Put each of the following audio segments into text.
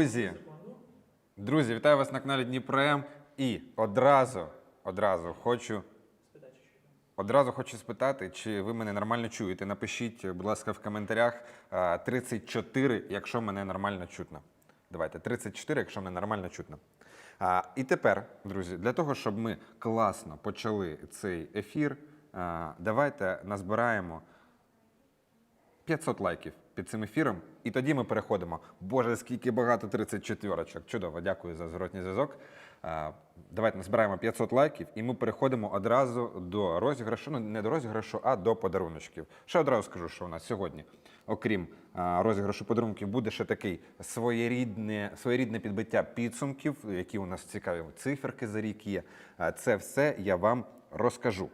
Друзі, друзі, вітаю вас на каналі Дніпром. І одразу, одразу хочу. Одразу хочу спитати, чи ви мене нормально чуєте. Напишіть, будь ласка, в коментарях 34, якщо мене нормально чутно. Давайте 34, якщо мене нормально чутно. А, і тепер, друзі, для того, щоб ми класно почали цей ефір, а, давайте назбираємо 500 лайків під цим ефіром, і тоді ми переходимо. Боже, скільки багато 34-очок. Чудово, дякую за зворотній зв'язок. А, Давайте назбираємо 500 лайків, і ми переходимо одразу до розіграшу. Ну, не до розіграшу, а до подаруночків. Ще одразу скажу, що у нас сьогодні, окрім розіграшу подарунків, буде ще такий своєрідне, своєрідне підбиття підсумків, які у нас цікаві циферки за рік є. Це все я вам розкажу.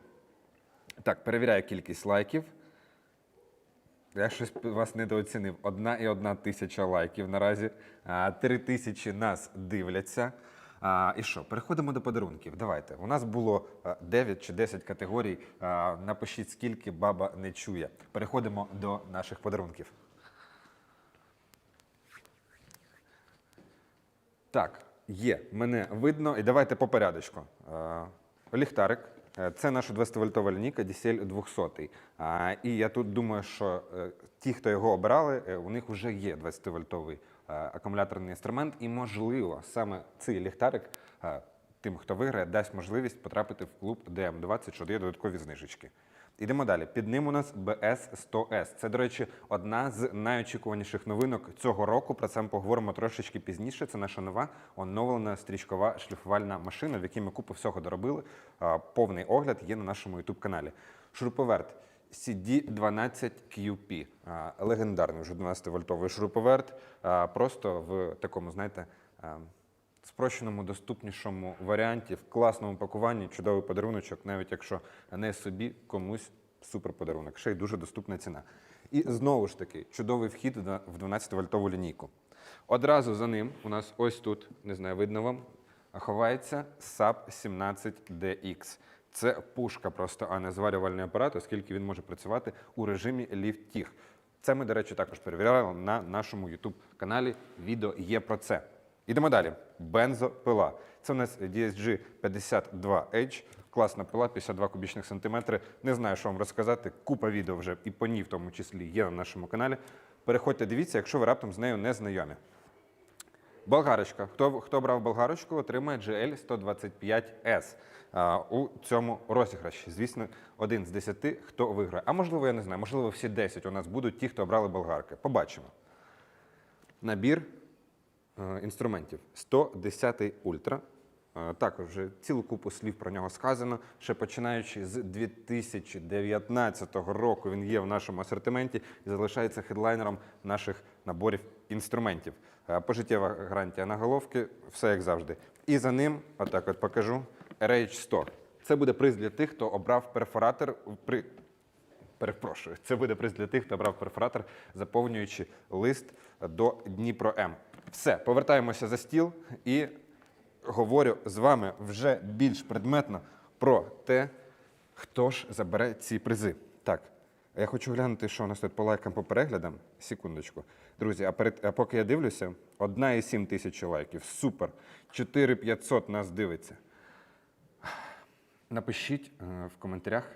Так, перевіряю кількість лайків. Я щось вас недооцінив. Одна і одна тисяча лайків наразі. Три тисячі нас дивляться. А, і що? Переходимо до подарунків. Давайте. У нас було 9 чи 10 категорій. А, Напишіть, скільки баба не чує. Переходимо до наших подарунків. Так, є, мене видно. І давайте по порядочку. Е, Ліхтарик. Е, Це наша 200-вольтова лінійка DCL 200. А, І я тут думаю, що е, ті, хто його обирали, е, у них вже є 20-вольтовий е, акумуляторний інструмент, і, можливо, саме цей ліхтарик тим, хто виграє, дасть можливість потрапити в клуб DM20, що дає додаткові знижечки. Ідемо далі. Під ним у нас BS100S. Це, до речі, одна з найочікуваніших новинок цього року. Про це ми поговоримо трошечки пізніше. Це наша нова оновлена стрічкова шліфувальна машина, в якій ми купу всього доробили. Повний огляд є на нашому youtube каналі. Шуруповерт CD12QP. Легендарний вже 12-вольтовий шуруповерт. Просто в такому, знаєте, а, спрощеному, доступнішому варіанті, в класному пакуванні, чудовий подаруночок, навіть якщо не собі, комусь супер подарунок. Ще й дуже доступна ціна. І знову ж таки, чудовий вхід в 12-вольтову лінійку. Одразу за ним у нас ось тут, не знаю, видно вам, ховається SAP 17DX. Це пушка просто, а не зварювальний апарат, оскільки він може працювати у режимі ліфтіг. Це ми, до речі, також перевіряли на нашому youtube каналі. Відео є про це. Ідемо далі. Бензопила. Це у нас DSG 52H. Класна пила, 52 кубічних сантиметри. Не знаю, що вам розказати. Купа відео вже і по ній, в тому числі, є на нашому каналі. Переходьте, дивіться, якщо ви раптом з нею не знайомі. Болгарочка. Хто, хто брав болгарочку, отримає GL 125S а, у цьому розіграші. Звісно, один з десяти, хто виграє. А можливо, я не знаю, можливо, всі 10 у нас будуть ті, хто обрали болгарки. Побачимо. Набір інструментів 110 Ультра. Е, Також вже цілу купу слів про нього сказано. Ще починаючи з 2019 року він є в нашому асортименті і залишається хедлайнером наших наборів інструментів. Е, Пожиттєва гарантія на головки, все як завжди. І за ним, отак от покажу, RH100. Це буде приз для тих, хто обрав перфоратор при Перепрошую, це буде приз для тих, хто брав перфоратор, заповнюючи лист до Дніпро М. Все, повертаємося за стіл і говорю з вами вже більш предметно про те, хто ж забере ці призи. Так, я хочу глянути, що у нас тут по лайкам по переглядам. Секундочку. Друзі, а, перед, а поки я дивлюся, 1,7 тисячі лайків. Супер. 4500 нас дивиться. Напишіть е, в коментарях,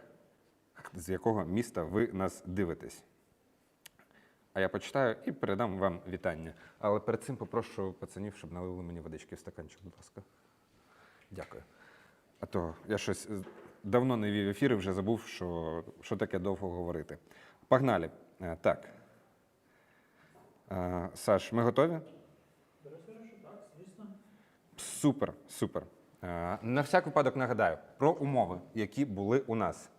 з якого міста ви нас дивитесь. А я почитаю і передам вам вітання. Але перед цим попрошу пацанів, щоб налили мені водички в стаканчик, будь ласка. Дякую. А то я щось е, давно не вів ефіри, вже забув, що, що таке довго говорити. Погнали. Е, Так. Е, Саш, ми готові? Супер, супер. На всяк випадок нагадаю про умови, які були у нас.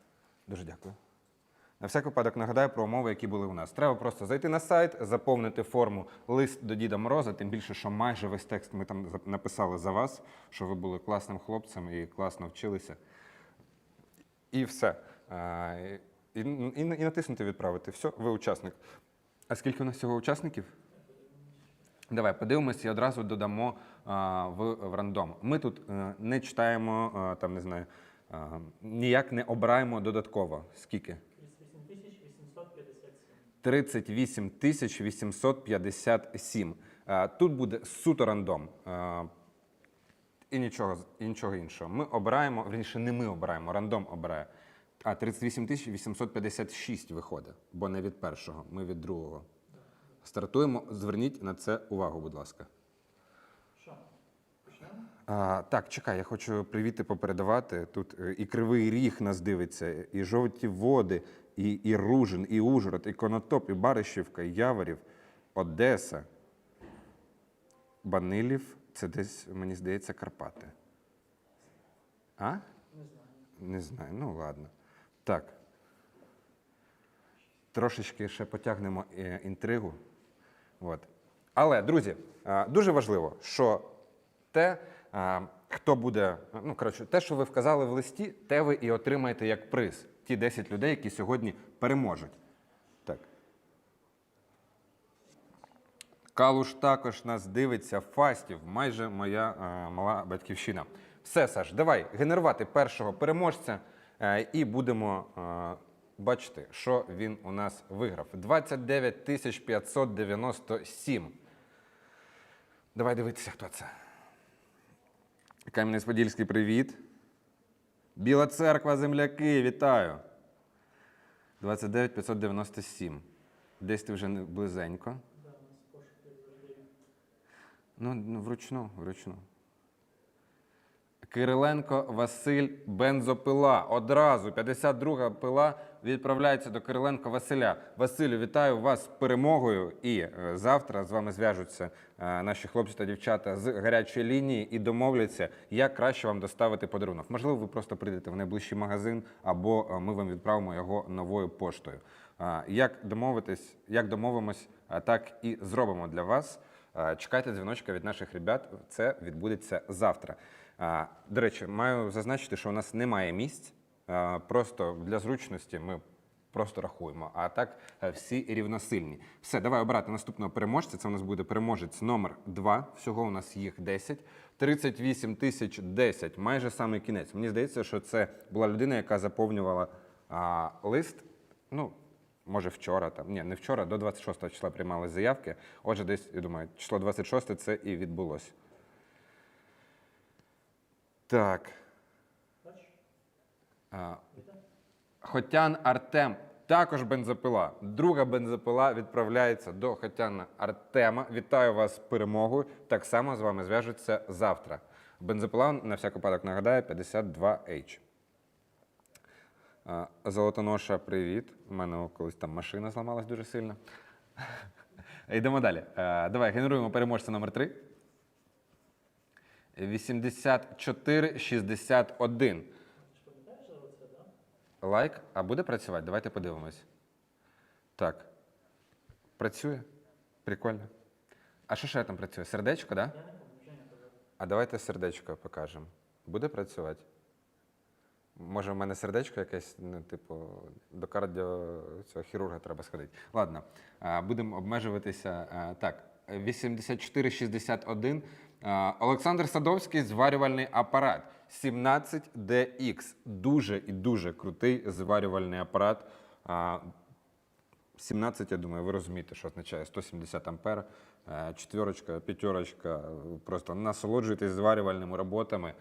Дуже дякую. На всяк випадок нагадаю про умови, які були у нас. Треба просто зайти на сайт, заповнити форму лист до Діда Мороза, тим більше, що майже весь текст ми там написали за вас, що ви були класним хлопцем і класно вчилися. І все. І, і, і, натиснути відправити. Все, ви учасник. А скільки у нас всього учасників? Давай подивимося і одразу додамо а, в, в рандом. Ми тут е, не читаємо, а, там не знаю, а, ніяк не обираємо додатково. Скільки? 38 тисяч 857. Е, Тут буде суто рандом. Е, І нічого, і нічого іншого. Ми обираємо, вірніше, не ми обираємо, рандом обирає. А 38 тисяч 856 виходить, бо не від першого, ми від другого. Стартуємо. Зверніть на це увагу, будь ласка. А, так, чекай, я хочу привіти попередавати. Тут е, і Кривий Ріг нас дивиться, і жовті води, і, і Ружин, і Ужгород, і Конотоп, і Баришівка, і Яворів, Одеса, Банилів. Це десь, мені здається, Карпати. А? Не знаю. Не знаю. Ну, ладно. Так. Трошечки ще потягнемо е, інтригу. От. Але, друзі, дуже важливо, що те, хто буде, ну коротше, те, що ви вказали в листі, те ви і отримаєте як приз. Ті 10 людей, які сьогодні переможуть. Так. Калуш також нас дивиться. Фастів, майже моя е, мала батьківщина. Все, Саш, давай генерувати першого переможця е, і будемо е, бачити, що він у нас виграв. 29 597. Давай дивитися, хто це. Кам'янець-Подільський, привіт. Біла церква, земляки, вітаю. 29597. Десь ти вже близенько. Ну, ну, вручну, вручну. Кириленко Василь бензопила. Одразу 52 пила відправляється до Кириленко Василя. Василю, вітаю вас з перемогою. І е, завтра з вами зв'яжуться е, наші хлопці та дівчата з гарячої лінії і домовляться, як краще вам доставити подарунок. Можливо, ви просто прийдете в найближчий магазин, або е, ми вам відправимо його новою поштою. Як домовитись, як домовимось, е, так і зробимо для вас. Чекайте дзвіночка від наших ребят. Це відбудеться завтра. До речі, маю зазначити, що у нас немає місць. Просто для зручності ми просто рахуємо. А так е, всі рівносильні. Все, давай обрати наступного переможця. Це у нас буде переможець номер 2. Всього у нас їх 10. 38 тисяч 10, майже саме кінець. Мені здається, що це була людина, яка заповнювала а, лист. Ну, може, вчора там. Ні, не вчора, до 26 числа приймали заявки. Отже, десь, я думаю, число 26 це і відбулося. Так. А, Хотян Артем. Також бензопила. Друга бензопила відправляється до Хотяна Артема. Вітаю вас з перемогою. Так само з вами зв'яжуться завтра. Бензопила, на всяк випадок нагадаю, 52H. А, Золотоноша, привіт. У мене колись там машина зламалась дуже сильно. Йдемо далі. Давай генеруємо переможця номер 3. 8461. Лайк. А буде працювати? Давайте подивимось. Так. Працює? Прикольно. А що ще там працює? Сердечко, так? Да? А давайте сердечко покажемо. Буде працювати? Може, в мене сердечко якесь, ну, типу, до кардіо цього хірурга треба сходити. Ладно, будемо обмежуватися. Так, 8461. А, Олександр Садовський, зварювальний апарат. 17DX. Дуже і дуже крутий зварювальний апарат. 17, я думаю, ви розумієте, що означає 170 ампер, е, четверочка, п'ятерочка. Просто насолоджуйтесь зварювальними роботами.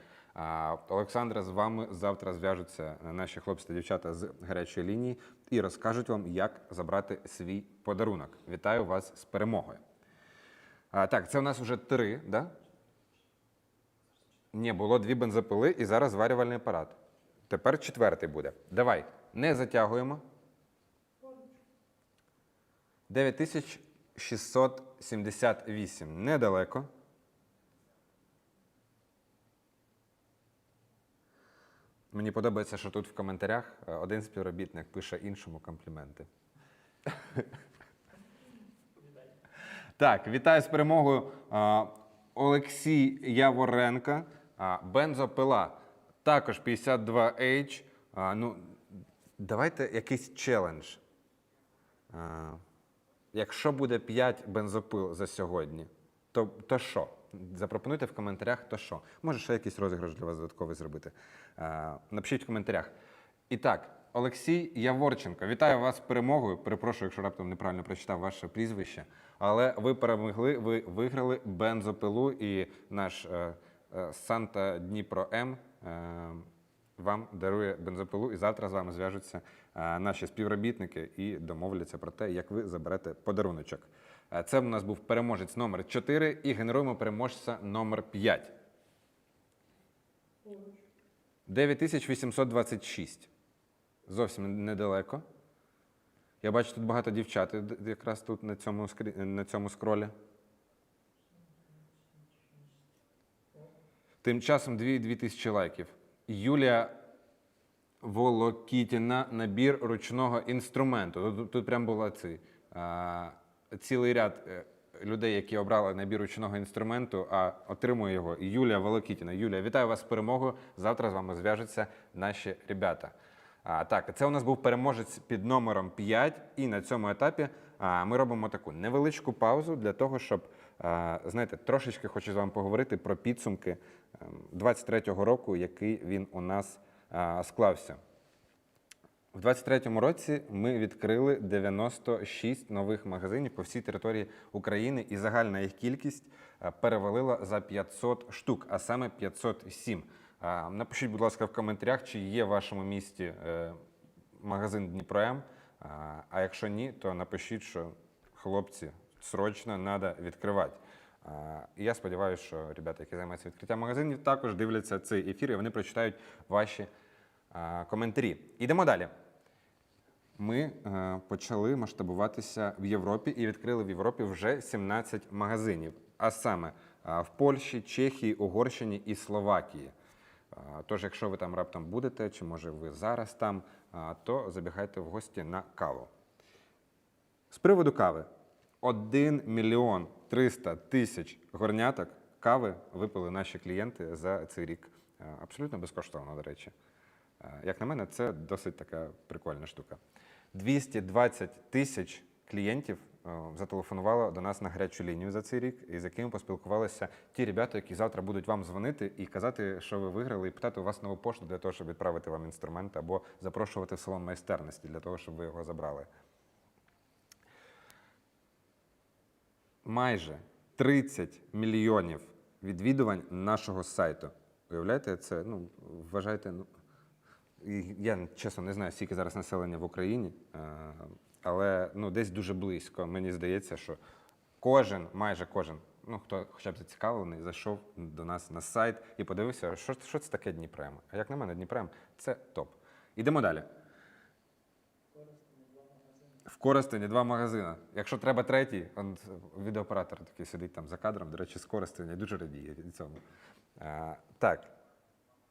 Олександра, з вами завтра зв'яжуться наші хлопці та дівчата з гарячої лінії і розкажуть вам, як забрати свій подарунок. Вітаю вас з перемогою. Так, це у нас вже три, да? Ні, було дві бензопили і зараз зварювальний апарат. Тепер четвертий буде. Давай, не затягуємо. 9678. Недалеко. Мені подобається, що тут в коментарях е, один співробітник пише іншому компліменти. Так, вітаю з перемогою. А, Олексій Яворенко, бензопила, також 52H. Ну, давайте якийсь челендж. Якщо буде 5 бензопил за сьогодні, то, то що? Запропонуйте в коментарях, то що. Може, ще якийсь розіграш для вас додатковий зробити. Напишіть в коментарях. І так, Олексій Яворченко. Вітаю вас з перемогою. Перепрошую, якщо раптом неправильно прочитав ваше прізвище. Але ви перемогли, ви виграли бензопилу і наш е, Санта Дніпро М е, вам дарує бензопилу. І завтра з вами зв'яжуться е, наші співробітники і домовляться про те, як ви заберете подаруночок. Е, Це у нас був переможець номер 4 і генеруємо переможця номер 5. 9826. Зовсім недалеко. Я бачу тут багато дівчат якраз тут на цьому, скрі... на цьому скролі. Тим часом 2 тисячі лайків. Юлія Волокітіна набір ручного інструменту. Тут, тут прям була цей, а, цілий ряд е, людей, які обрали набір ручного інструменту, а отримує його Юлія Волокітіна. Юлія, вітаю вас з перемогою. Завтра з вами зв'яжуться наші ребята. А, так, це у нас був переможець під номером 5, і на цьому етапі а, ми робимо таку невеличку паузу для того, щоб, знаєте, трошечки хочу з вами поговорити про підсумки ем, 23-го року, який він у нас склався. В 23-му році ми відкрили 96 нових магазинів по всій території України, і загальна їх кількість е, перевалила за 500 штук, а саме 507. Напишіть, будь ласка, в коментарях, чи є в вашому місті е, магазин Дніпро М. А якщо ні, то напишіть, що хлопці срочно треба відкривати. І я сподіваюся, що ребята, які займаються відкриттям магазинів, також дивляться цей ефір і вони прочитають ваші коментарі. Ідемо далі. Ми е, почали масштабуватися в Європі і відкрили в Європі вже 17 магазинів, а саме в Польщі, Чехії, Угорщині і Словакії. Тож, якщо ви там раптом будете, чи може ви зараз там, то забігайте в гості на каву. З приводу кави. 1 мільйон 300 тисяч горняток кави випили наші клієнти за цей рік. Е, Абсолютно безкоштовно, до речі. Е, Як на мене, це досить така прикольна штука. 220 тисяч клієнтів е, зателефонувало до нас на гарячу лінію за цей рік, і з якими поспілкувалися ті ребята, які завтра будуть вам дзвонити і казати, що ви виграли, і питати у вас нову пошту для того, щоб відправити вам інструмент, або запрошувати в салон майстерності для того, щоб ви його забрали. Майже 30 мільйонів відвідувань нашого сайту. Уявляєте, це ну, вважайте. Ну, я чесно не знаю, скільки зараз населення в Україні, е, але ну, десь дуже близько. Мені здається, що кожен, майже кожен, ну хто хоча б зацікавлений, зайшов до нас на сайт і подивився, що, що це таке Дніпрем. А як на мене, Дніпрем це топ. Ідемо далі. Коростені два магазини. Якщо треба третій, он, відеооператор такий сидить там за кадром, до речі, з Коростеня, дуже радіє цьому. А, так,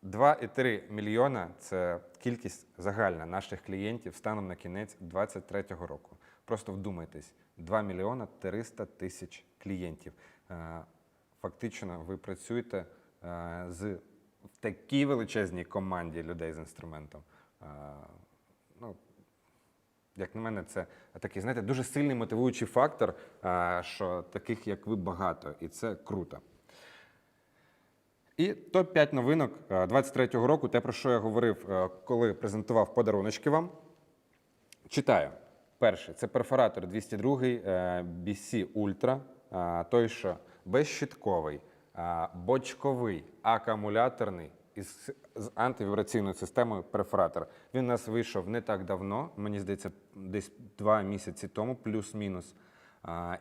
2,3 мільйона це кількість загальна наших клієнтів станом на кінець 2023 року. Просто вдумайтесь, 2 мільйона 300 тисяч клієнтів. Е, Фактично, ви працюєте е, з такій величезній команді людей з інструментом. Е, Ну, як на мене, це такий, знаєте, дуже сильний мотивуючий фактор, що таких, як ви, багато, і це круто. І топ-5 новинок 23-го року, те, про що я говорив, коли презентував подаруночки вам. Читаю. Перший це перфоратор 202 е, BC Ultra, той, що безщитковий, бочковий, акумуляторний із з антивібраційною системою перфоратор. Він у нас вийшов не так давно, мені здається, десь два місяці тому, плюс-мінус.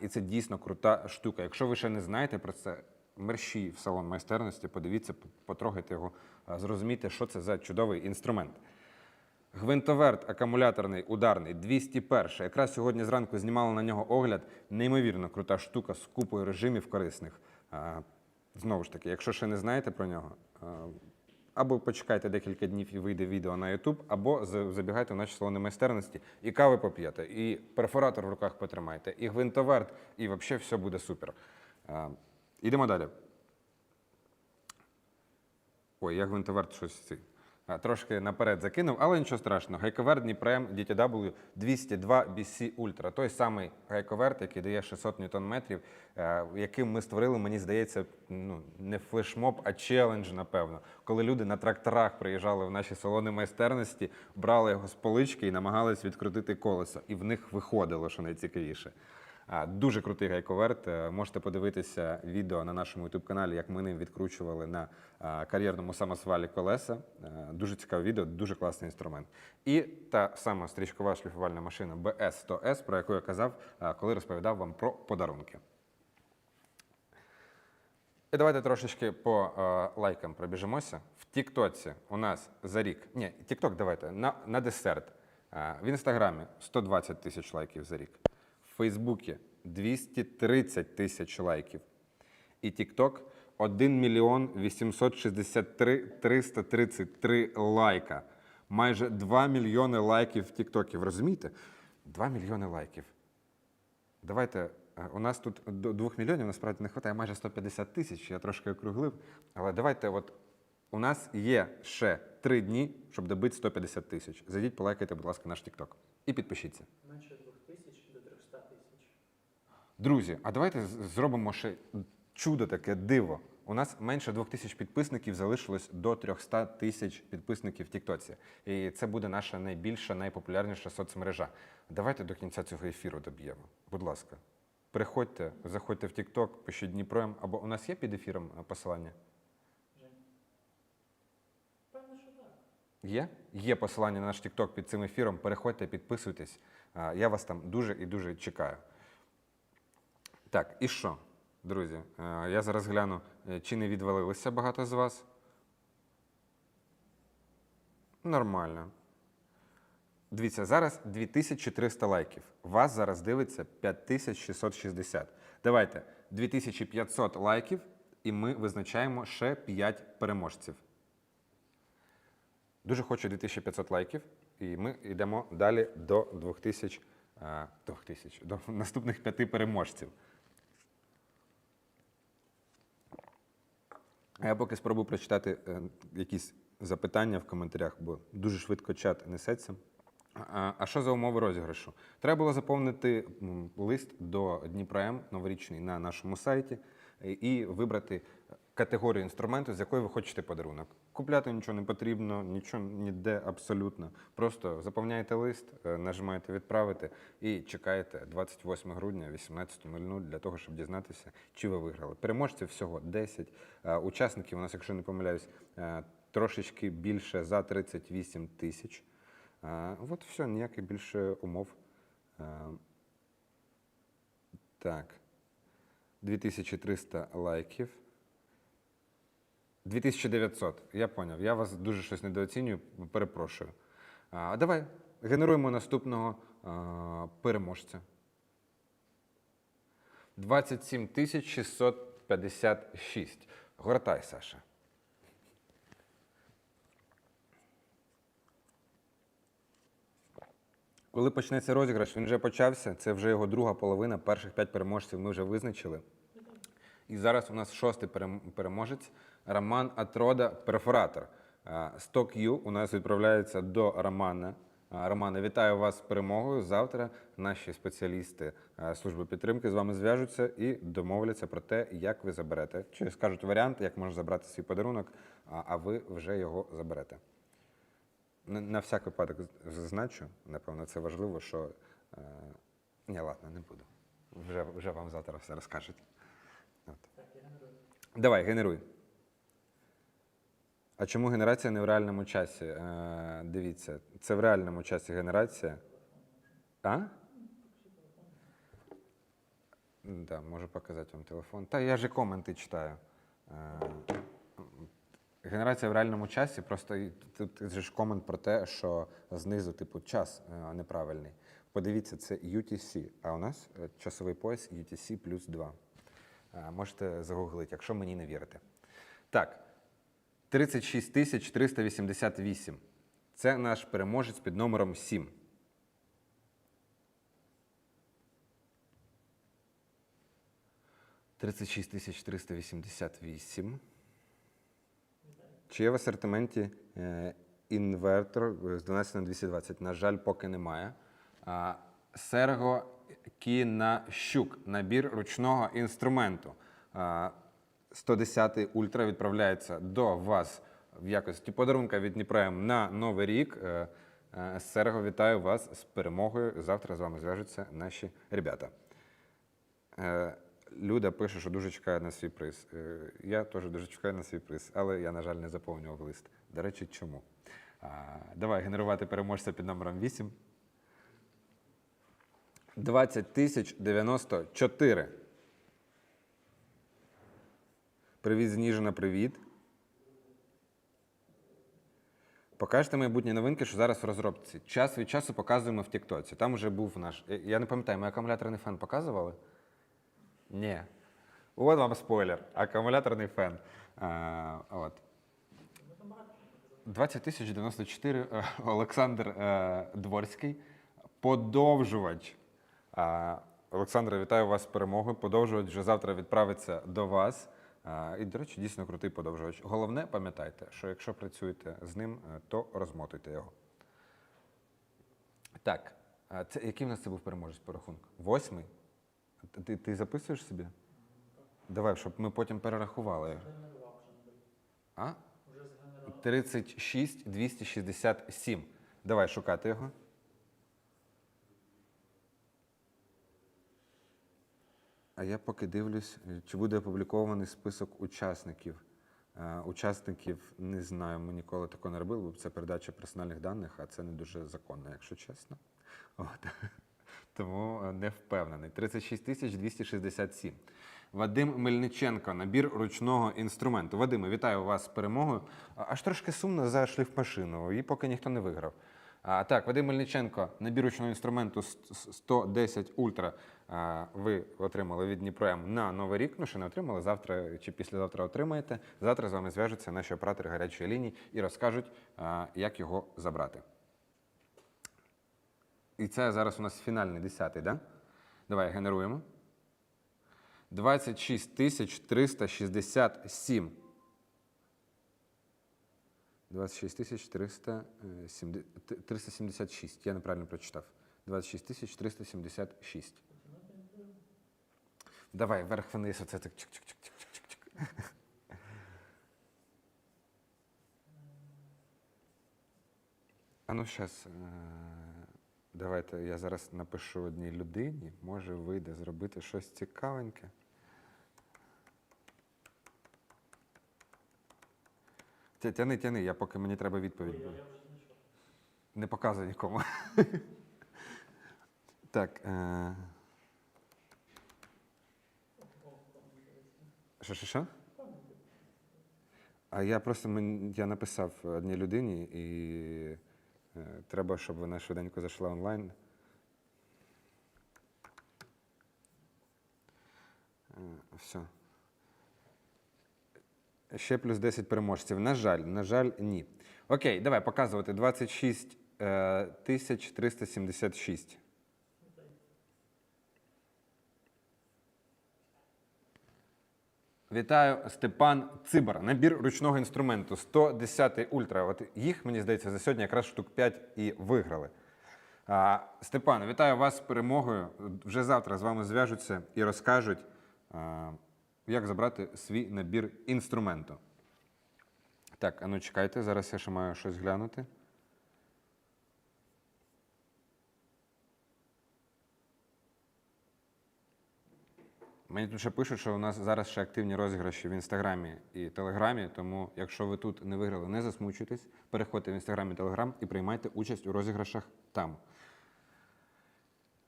І це дійсно крута штука. Якщо ви ще не знаєте про це, мерщій в салон майстерності, подивіться, потрогайте його, зрозумійте, що це за чудовий інструмент. Гвинтоверт акумуляторний ударний 201. Якраз сьогодні зранку знімали на нього огляд. Неймовірно крута штука з купою режимів корисних. Знову ж таки, якщо ще не знаєте про нього, або почекайте декілька днів і вийде відео на YouTube, або забігайте в наші салони майстерності і кави поп'єте, і перфоратор в руках потримайте, і гвинтоверт, і взагалі все буде супер. А, Ідемо далі. Ой, я гвинтоверт щось цей. Трошки наперед закинув, але нічого страшного. Гайковерт Дніпрем DTW 202 BC Ultra. Той самий гайковерт, який дає 600 ньютон-метрів, е, яким ми створили, мені здається, ну, не флешмоб, а челендж, напевно. Коли люди на тракторах приїжджали в наші салони майстерності, брали його з полички і намагались відкрутити колесо. І в них виходило, що найцікавіше. Дуже крутий гайковерт. Е, Можете подивитися відео на нашому youtube каналі, як ми ним відкручували на кар'єрному самосвалі колеса. Е, Дуже цікаве відео, дуже класний інструмент. І та сама стрічкова шліфувальна машина BS100S, про яку я казав, коли розповідав вам про подарунки. І давайте трошечки по е, лайкам пробіжимося. В Тіктоці у нас за рік. Ні, Тікток давайте на, на десерт. Е, в Інстаграмі 120 тисяч лайків за рік. Фейсбуці 230 тисяч лайків. І Тікток 1 мільйон 863 333 лайка. Майже 2 мільйони лайків в Тіктокі. Розумієте? 2 мільйони лайків. Давайте. е, У нас тут до 2 мільйонів насправді не вистачає майже 150 тисяч, я трошки округлив. Але давайте, от у нас є ще 3 дні, щоб добити 150 тисяч. Зайдіть, полайкайте, будь ласка, наш TikTok. І підпишіться. Менше 2000 до 300 тисяч. Друзі, а давайте зробимо ще чудо таке диво. У нас менше двох тисяч підписників залишилось до 300 тисяч підписників в Тіктоці. І це буде наша найбільша, найпопулярніша соцмережа. Давайте до кінця цього ефіру доб'ємо. Будь ласка, приходьте, заходьте в Тікток, пишіть Дніпром, або у нас є під ефіром е, посилання? Певно, що так. Є? Є посилання на наш TikTok під цим ефіром. Переходьте, підписуйтесь. Я вас там дуже і дуже чекаю. Так, і що, друзі? Е, Я зараз гляну, е, чи не відвалилися багато з вас. Нормально. Дивіться, зараз 2300 лайків. Вас зараз дивиться 5660. Давайте 2500 лайків, і ми визначаємо ще 5 переможців. Дуже хочу 2500 лайків, і ми йдемо далі до 2000, 2000 до наступних п'яти переможців. А я поки спробую прочитати е, якісь запитання в коментарях, бо дуже швидко чат несеться. А, що за умови розіграшу? Треба було заповнити лист до Дніпром новорічний на нашому сайті і вибрати категорію інструменту, з якої ви хочете подарунок. Купляти нічого не потрібно, нічого ніде абсолютно. Просто заповняєте лист, е, нажимаєте відправити і чекаєте 28 грудня 18.00 для того, щоб дізнатися, чи ви виграли. Переможців всього 10. Е, Учасників у нас, якщо не помиляюсь, е, трошечки більше за 38 тисяч. От все, ніяких більше умов. Так. 2300 лайків. 2900. Я поняв. Я вас дуже щось недооцінюю, перепрошую. А давай генеруємо наступного а, переможця. 27 656. Гортай, Саша. Коли почнеться розіграш, він вже почався. Це вже його друга половина. Перших п'ять переможців ми вже визначили. І зараз у нас шостий переможець Роман Атрода, перфоратор. А, 100 Q у нас відправляється до Романа. Романе, вітаю вас з перемогою. Завтра наші спеціалісти служби підтримки з вами зв'яжуться і домовляться про те, як ви заберете. Чи скажуть варіант, як можна забрати свій подарунок, а ви вже його заберете. На, на всяк випадок зазначу, напевно, це важливо, що. Е, ні, ладно, не буду. Вже, вже вам завтра все розкажуть. От. Так, я генерую. Давай, генеруй. А чому генерація не в реальному часі? Е, дивіться, це в реальному часі генерація. А? Да, можу показати вам телефон. Та я же коменти читаю. Е, Генерація в реальному часі, просто тут же ж комент про те, що знизу, типу, час е, неправильний. Подивіться, це UTC, а у нас е, часовий пояс UTC плюс 2. Е, Можете загуглити, якщо мені не вірите. Так, 36 тисяч 388. Це наш переможець під номером 7. Тридцять шість тисяч триста вісімдесят вісім. Чи є в асортименті е, інвертор з 12 на 220. На жаль, поки немає. Серго Кінащук. Набір ручного інструменту. А, 110 ультра відправляється до вас в якості подарунка від Дніпром на Новий рік. Е, е, Серго, вітаю вас з перемогою. Завтра з вами зв'яжуться наші ребята. Е, Люда пише, що дуже чекає на свій приз. Е, Я теж дуже чекаю на свій приз, але я, на жаль, не заповнював лист. До речі, чому? Давай генерувати переможця під номером 8. 20 тисяч 94. Привіт, Зніжена, привіт. Покажете майбутні новинки, що зараз в розробці. Час від часу показуємо в Тіктоці. Там вже був наш. я- не пам'ятаю, ми акумуляторний фен показували? Ні. От вам спойлер. Акумуляторний фен. А, от. 20 тисяч 94 е, Олександр е, Дворський. Подовжувач. Олександре, вітаю вас з перемогою. Подовжувач вже завтра відправиться до вас. І, до речі, дійсно крутий подовжувач. Головне, пам'ятайте, що якщо працюєте з ним, е, то розмотуйте його. Так, це який в нас це був переможець по рахунку? Восьмий? Ти, ти, записуєш собі? Давай, щоб ми потім перерахували. А? 36 267. Давай шукати його. А я поки дивлюсь, е, чи буде опублікований список учасників. Е, Учасників не знаю, ми ніколи такого не робили, бо це передача персональних даних, а це не дуже законно, якщо чесно. От. Тому е, не впевнений. 36 тисяч 267. Вадим Мельниченко, набір ручного інструменту. Вадиме, вітаю вас з перемогою. Аж трошки сумно за шліфмашину, її поки ніхто не виграв. А, так, Вадим Мельниченко, набір ручного інструменту с- с- 110 Ультра. Ви отримали від Дніпром на Новий рік. Ну, ще не отримали. Завтра чи післязавтра отримаєте. Завтра з вами зв'яжуться наші оператори гарячої лінії і розкажуть, як його забрати. І це зараз у нас фінальний 10-й, да? Давай генеруємо. 26 тисяч 367. 26 тисяч 376. Я неправильно прочитав. 26 тисяч 376. Давай, вверх вниз, оце так чик-чик-чик-чик-чик-чик. А ну зараз. Давайте я зараз напишу одній людині. Може вийде зробити щось цікавеньке. Тяни, тяни, я поки мені треба відповідь. Не показуй нікому. так. Е... О, мені здається. Що, що, що? А я просто я написав одній людині, і е, треба, щоб вона швиденько зайшла онлайн. Е, все. Ще плюс 10 переможців. На жаль, на жаль, ні. Окей, давай показувати 26 е, тисяч 376. Вітаю, Степан Цибар. Набір ручного інструменту 110 ультра. От їх, мені здається, за сьогодні якраз штук 5 і виграли. А, Степан, вітаю вас з перемогою. Вже завтра з вами зв'яжуться і розкажуть, а, як забрати свій набір інструменту. Так, а ну чекайте, зараз я ще маю щось глянути. Мені тут ще пишуть, що у нас зараз ще активні розіграші в інстаграмі і телеграмі. Тому, якщо ви тут не виграли, не засмучуйтесь. Переходьте в інстаграм і телеграм і приймайте участь у розіграшах там.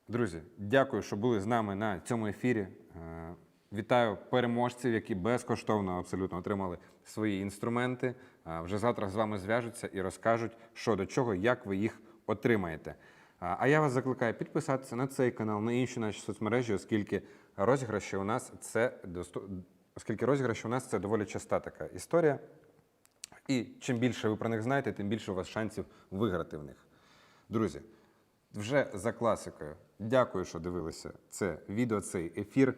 Друзі, дякую, що були з нами на цьому ефірі. Е, Вітаю переможців, які безкоштовно абсолютно отримали свої інструменти. Е, Вже завтра з вами зв'яжуться і розкажуть, що до чого, як ви їх отримаєте. А а я вас закликаю підписатися на цей канал, на інші наші соцмережі, оскільки розіграші у нас це оскільки розіграші у нас це доволі часта така історія. І чим більше ви про них знаєте, тим більше у вас шансів виграти в них. Друзі, вже за класикою. Дякую, що дивилися це відео, цей ефір.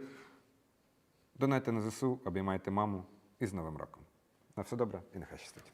Донайте на ЗСУ, обіймайте маму і з Новим роком. На все добре і нехай щастить.